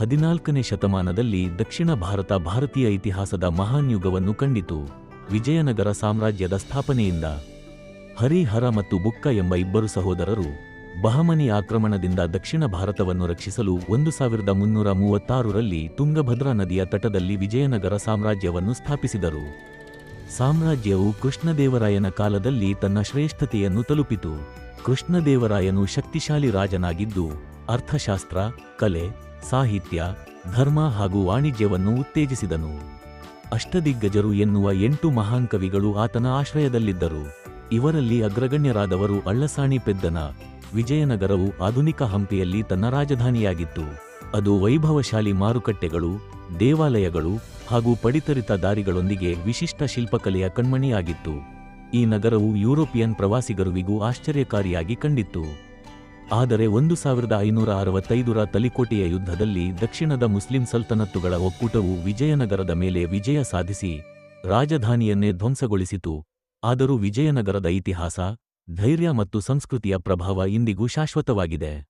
ಹದಿನಾಲ್ಕನೇ ಶತಮಾನದಲ್ಲಿ ದಕ್ಷಿಣ ಭಾರತ ಭಾರತೀಯ ಇತಿಹಾಸದ ಮಹಾನ್ ಯುಗವನ್ನು ಕಂಡಿತು. ವಿಜಯನಗರ ಸಾಮ್ರಾಜ್ಯದ ಸ್ಥಾಪನೆಯಿಂದ ಹರಿಹರ ಮತ್ತು ಬುಕ್ಕ ಎಂಬ ಇಬ್ಬರು ಸಹೋದರರು ಬಹಮನಿ ಆಕ್ರಮಣದಿಂದ ದಕ್ಷಿಣ ಭಾರತವನ್ನು ರಕ್ಷಿಸಲು ಒಂದು ಸಾವಿರದ ಮುನ್ನೂರ ಮೂವತ್ತಾರರಲ್ಲಿ ತುಂಗಭದ್ರಾ ನದಿಯ ತಟದಲ್ಲಿ ವಿಜಯನಗರ ಸಾಮ್ರಾಜ್ಯವನ್ನು ಸ್ಥಾಪಿಸಿದರು. ಸಾಮ್ರಾಜ್ಯವು ಕೃಷ್ಣದೇವರಾಯನ ಕಾಲದಲ್ಲಿ ತನ್ನ ಶ್ರೇಷ್ಠತೆಯನ್ನು ತಲುಪಿತು. ಕೃಷ್ಣದೇವರಾಯನು ಶಕ್ತಿಶಾಲಿ ರಾಜನಾಗಿದ್ದು ಅರ್ಥಶಾಸ್ತ್ರ, ಕಲೆ ಸಾಹಿತ್ಯ, ಧರ್ಮ ಹಾಗೂ ವಾಣಿಜ್ಯವನ್ನು ಉತ್ತೇಜಿಸಿದನು. ಅಷ್ಟದಿಗ್ಗಜರು ಎನ್ನುವ ಎಂಟು ಮಹಾನ್ ಕವಿಗಳು ಆತನ ಆಶ್ರಯದಲ್ಲಿದ್ದರು. ಇವರಲ್ಲಿ ಅಗ್ರಗಣ್ಯರಾದವರು ಅಳ್ಳಸಾಣಿ ಪೆದ್ದನ, ವಿಜಯನಗರವು ಆಧುನಿಕ ಹಂಪಿಯಲ್ಲಿ ತನ್ನ ರಾಜಧಾನಿಯಾಗಿತ್ತು. ಅದು ವೈಭವಶಾಲಿ ಮಾರುಕಟ್ಟೆಗಳು, ದೇವಾಲಯಗಳು ಹಾಗೂ ಪಡಿತರಿತ ದಾರಿಗಳೊಂದಿಗೆ ವಿಶಿಷ್ಟ ಶಿಲ್ಪಕಲೆಯ ಕಣ್ಮಣಿಯಾಗಿತ್ತು. ಈ ನಗರವು ಯುರೋಪಿಯನ್ ಪ್ರವಾಸಿಗರುವಿಗೂ ಆಶ್ಚರ್ಯಕಾರಿಯಾಗಿ ಕಂಡಿತ್ತು. ಆದರೆ ಒಂದು ಸಾವಿರದ ಐನೂರ ಅರವತ್ತೈದರ ತಲಿಕೋಟೆಯ ಯುದ್ಧದಲ್ಲಿ ದಕ್ಷಿಣದ ಮುಸ್ಲಿಂ ಸಲ್ತನತ್ತುಗಳ ಒಕ್ಕೂಟವು ವಿಜಯನಗರದ ಮೇಲೆ ವಿಜಯ ಸಾಧಿಸಿ ರಾಜಧಾನಿಯನ್ನೇ ಧ್ವಂಸಗೊಳಿಸಿತು. ಆದರೂ ವಿಜಯನಗರದ ಇತಿಹಾಸ, ಧೈರ್ಯ ಮತ್ತು ಸಂಸ್ಕೃತಿಯ ಪ್ರಭಾವ ಇಂದಿಗೂ ಶಾಶ್ವತವಾಗಿದೆ.